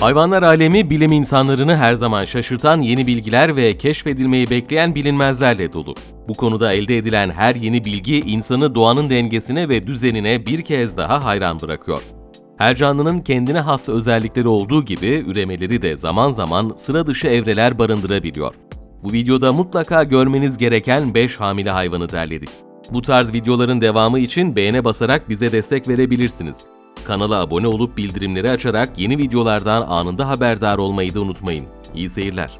Hayvanlar alemi bilim insanlarını her zaman şaşırtan yeni bilgiler ve keşfedilmeyi bekleyen bilinmezlerle dolu. Bu konuda elde edilen her yeni bilgi insanı doğanın dengesine ve düzenine bir kez daha hayran bırakıyor. Her canlının kendine has özellikleri olduğu gibi üremeleri de zaman zaman sıra dışı evreler barındırabiliyor. Bu videoda mutlaka görmeniz gereken 5 hamile hayvanı derledik. Bu tarz videoların devamı için beğene basarak bize destek verebilirsiniz. Kanala abone olup bildirimleri açarak yeni videolardan anında haberdar olmayı da unutmayın. İyi seyirler.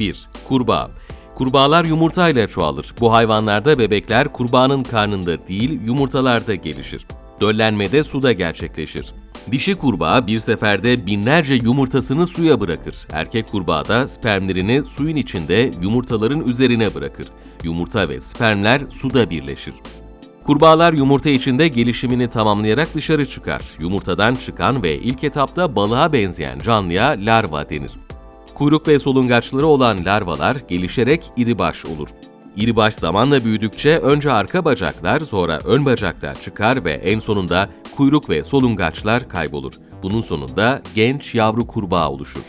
1. Kurbağa Kurbağalar yumurtayla çoğalır. Bu hayvanlarda bebekler kurbağanın karnında değil yumurtalarda gelişir. Döllenmede suda gerçekleşir. Dişi kurbağa bir seferde binlerce yumurtasını suya bırakır. Erkek kurbağa da spermlerini suyun içinde yumurtaların üzerine bırakır. Yumurta ve spermler suda birleşir. Kurbağalar yumurta içinde gelişimini tamamlayarak dışarı çıkar. Yumurtadan çıkan ve ilk etapta balığa benzeyen canlıya larva denir. Kuyruk ve solungaçları olan larvalar gelişerek iribaş olur. İribaş zamanla büyüdükçe önce arka bacaklar, sonra ön bacaklar çıkar ve en sonunda kuyruk ve solungaçlar kaybolur. Bunun sonunda genç yavru kurbağa oluşur.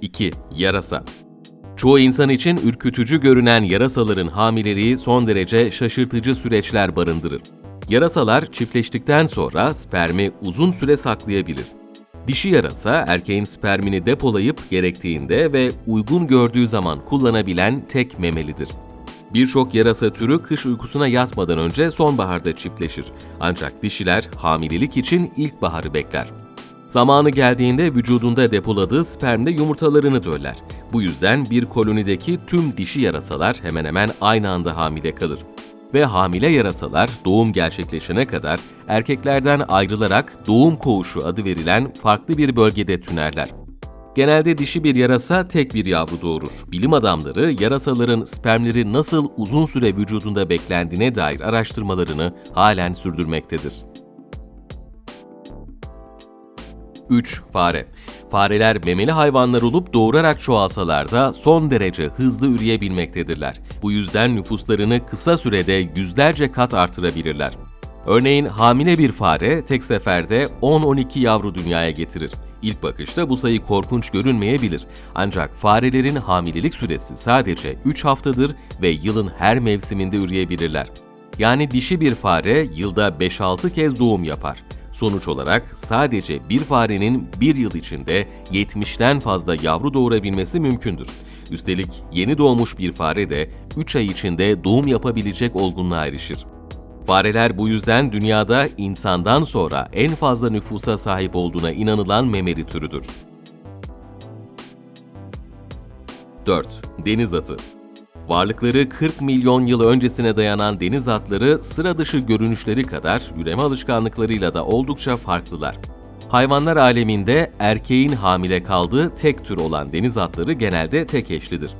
2. Yarasa Çoğu insan için ürkütücü görünen yarasaların hamileliği son derece şaşırtıcı süreçler barındırır. Yarasalar çiftleştikten sonra spermi uzun süre saklayabilir. Dişi yarasa erkeğin spermini depolayıp gerektiğinde ve uygun gördüğü zaman kullanabilen tek memelidir. Birçok yarasa türü kış uykusuna yatmadan önce sonbaharda çiftleşir. Ancak dişiler hamilelik için ilkbaharı bekler. Zamanı geldiğinde vücudunda depoladığı spermde yumurtalarını döller. Bu yüzden bir kolonideki tüm dişi yarasalar hemen hemen aynı anda hamile kalır. Ve hamile yarasalar doğum gerçekleşene kadar erkeklerden ayrılarak doğum koğuşu adı verilen farklı bir bölgede tünerler. Genelde dişi bir yarasa tek bir yavru doğurur. Bilim adamları yarasaların spermleri nasıl uzun süre vücudunda beklendiğine dair araştırmalarını halen sürdürmektedir. 3. Fare Fareler memeli hayvanlar olup doğurarak çoğalsalar da son derece hızlı üreyebilmektedirler. Bu yüzden nüfuslarını kısa sürede yüzlerce kat artırabilirler. Örneğin hamile bir fare tek seferde 10-12 yavru dünyaya getirir. İlk bakışta bu sayı korkunç görünmeyebilir. Ancak farelerin hamilelik süresi sadece 3 haftadır ve yılın her mevsiminde üreyebilirler. Yani dişi bir fare yılda 5-6 kez doğum yapar. Sonuç olarak sadece bir farenin bir yıl içinde 70'ten fazla yavru doğurabilmesi mümkündür. Üstelik yeni doğmuş bir fare de 3 ay içinde doğum yapabilecek olgunluğa erişir. Fareler bu yüzden dünyada insandan sonra en fazla nüfusa sahip olduğuna inanılan memeli türüdür. 4. Deniz atı Varlıkları 40 milyon yıl öncesine dayanan deniz atları sıra dışı görünüşleri kadar üreme alışkanlıklarıyla da oldukça farklılar. Hayvanlar aleminde erkeğin hamile kaldığı tek tür olan deniz atları genelde tek eşlidir.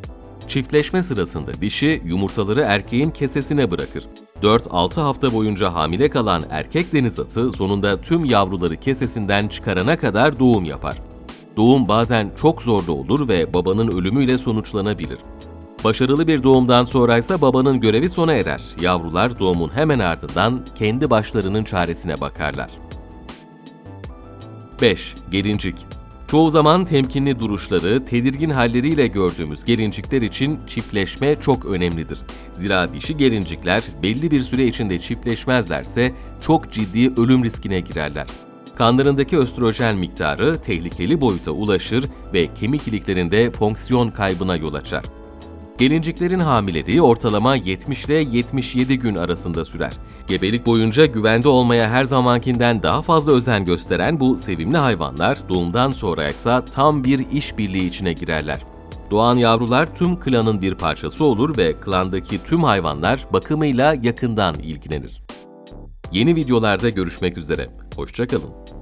Çiftleşme sırasında dişi yumurtaları erkeğin kesesine bırakır. 4-6 hafta boyunca hamile kalan erkek deniz atı sonunda tüm yavruları kesesinden çıkarana kadar doğum yapar. Doğum bazen çok zor da olur ve babanın ölümüyle sonuçlanabilir. Başarılı bir doğumdan sonra ise babanın görevi sona erer. Yavrular doğumun hemen ardından kendi başlarının çaresine bakarlar. 5. Gelincik Çoğu zaman temkinli duruşları, tedirgin halleriyle gördüğümüz gelincikler için çiftleşme çok önemlidir. Zira dişi gelincikler belli bir süre içinde çiftleşmezlerse çok ciddi ölüm riskine girerler. Kanlarındaki östrojen miktarı tehlikeli boyuta ulaşır ve kemik iliklerinde fonksiyon kaybına yol açar. Gelinciklerin hamileliği ortalama 70 ile 77 gün arasında sürer. Gebelik boyunca güvende olmaya her zamankinden daha fazla özen gösteren bu sevimli hayvanlar doğumdan sonra ise tam bir işbirliği içine girerler. Doğan yavrular tüm klanın bir parçası olur ve klandaki tüm hayvanlar bakımıyla yakından ilgilenir. Yeni videolarda görüşmek üzere. Hoşçakalın.